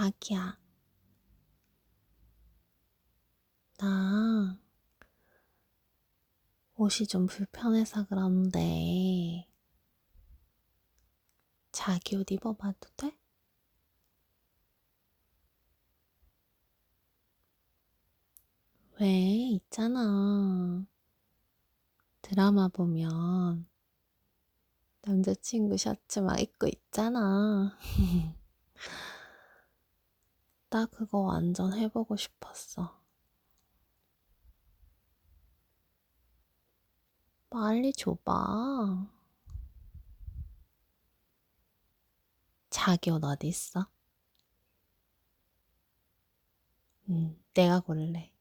자기야. 나 옷이 좀 불편해서 그런데 자기 옷 입어봐도 돼? 왜 있잖아. 드라마 보면 남자친구 셔츠 막 입고 있잖아. 나 그거 완전 해보고 싶었어. 빨리 줘봐. 자기 옷 어디 있어? 응, 내가 고를래.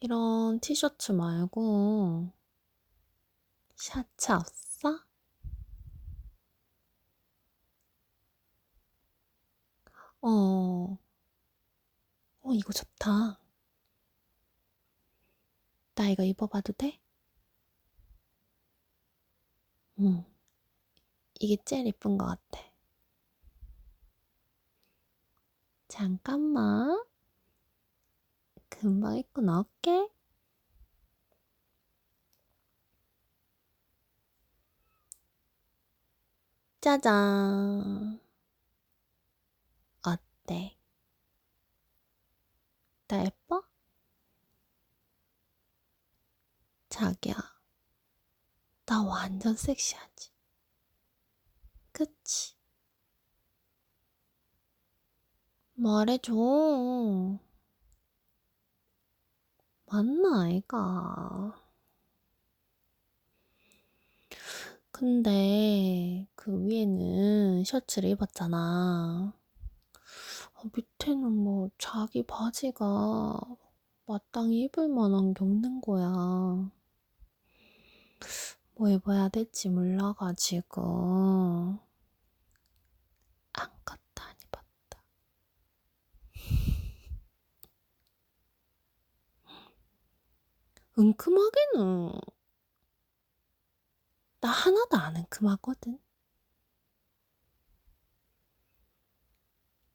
이런 티셔츠 말고 셔츠 없어? 어, 어, 이거 좋다. 나 이거 입어봐도 돼? 응, 이게 제일 예쁜 것 같아. 잠깐만. 금방 입고 나올게. 짜잔. 어때? 나 예뻐? 자기야, 나 완전 섹시하지? 그치? 말해줘. 맞나, 아이가? 근데 그 위에는 셔츠를 입었잖아. 어, 밑에는 뭐 자기 바지가 마땅히 입을 만한 게 없는 거야. 뭐 입어야 될지 몰라가지고 안 입었다. 은큼하게는 나 하나도 안 은큼하거든.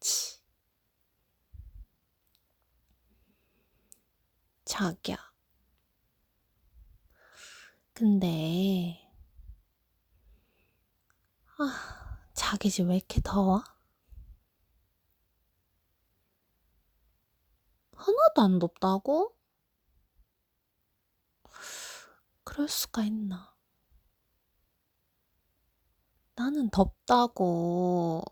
치. 자기야. 근데 아, 자기 집 왜 이렇게 더워? 하나도 안 덥다고? 그럴 수가 있나? 나는 덥다고.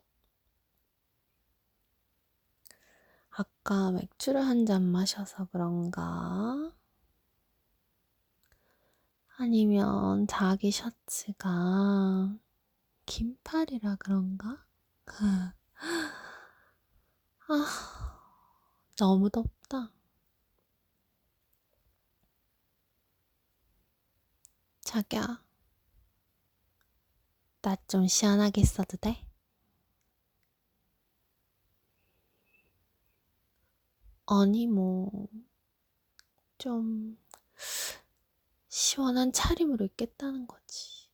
아까 맥주를 한 잔 마셔서 그런가? 아니면 자기 셔츠가 긴팔이라 그런가? 아, 너무 덥다. 자기야, 나 좀 시원하게 있어도 돼? 아니, 뭐, 좀, 시원한 차림으로 있겠다는 거지.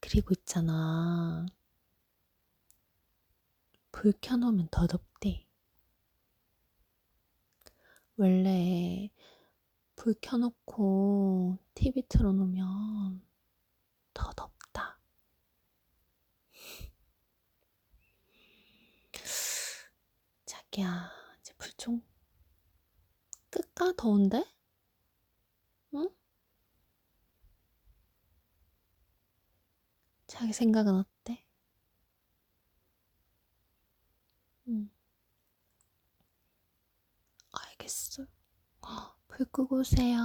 그리고 있잖아. 불 켜놓으면 더 덥대. 원래 불 켜놓고 TV 틀어놓으면 더 덥다. 자기 야, 이제 불좀 끌까? 더운데? 응? 자기 생각은 어때? 응. 알겠어. 불 끄고 오세요.